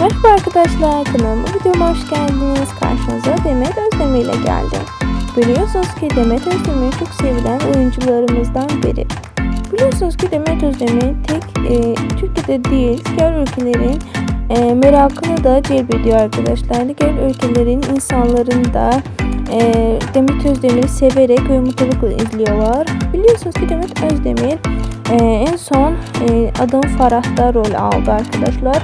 Merhaba arkadaşlar kanalıma videoma hoş geldiniz. Karşınıza Demet Özdemir ile geldim. Biliyorsunuz ki Demet Özdemir çok sevilen oyuncularımızdan biri. Biliyorsunuz ki Demet Özdemir tek e, Türkiye'de değil diğer ülkelerin e, merakını da celbediyor arkadaşlar. Diğer ülkelerin insanların da e, Demet Özdemir'i severek ve mutlulukla izliyorlar. Biliyorsunuz ki Demet Özdemir e, en son e, Adım Farah'ta rol aldı arkadaşlar.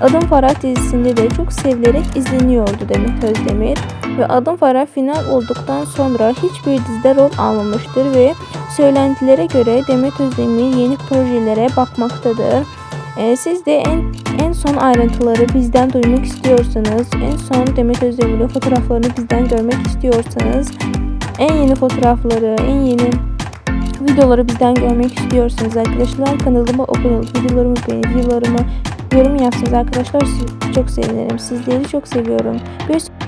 Adım Farah dizisinde de çok sevilerek izleniyordu Demet Özdemir. Ve Adım Farah final olduktan sonra hiçbir dizide rol almamıştır ve söylentilere göre Demet Özdemir yeni projelere bakmaktadır. Ee, siz de en en son ayrıntıları bizden duymak istiyorsanız, en son Demet Özdemir'in fotoğraflarını bizden görmek istiyorsanız, en yeni fotoğrafları, en yeni videoları bizden görmek istiyorsanız arkadaşlar kanalıma abone olup videolarımı beğenip videolarımı yorum yapsanız arkadaşlar çok sevinirim. Sizleri çok seviyorum. Bir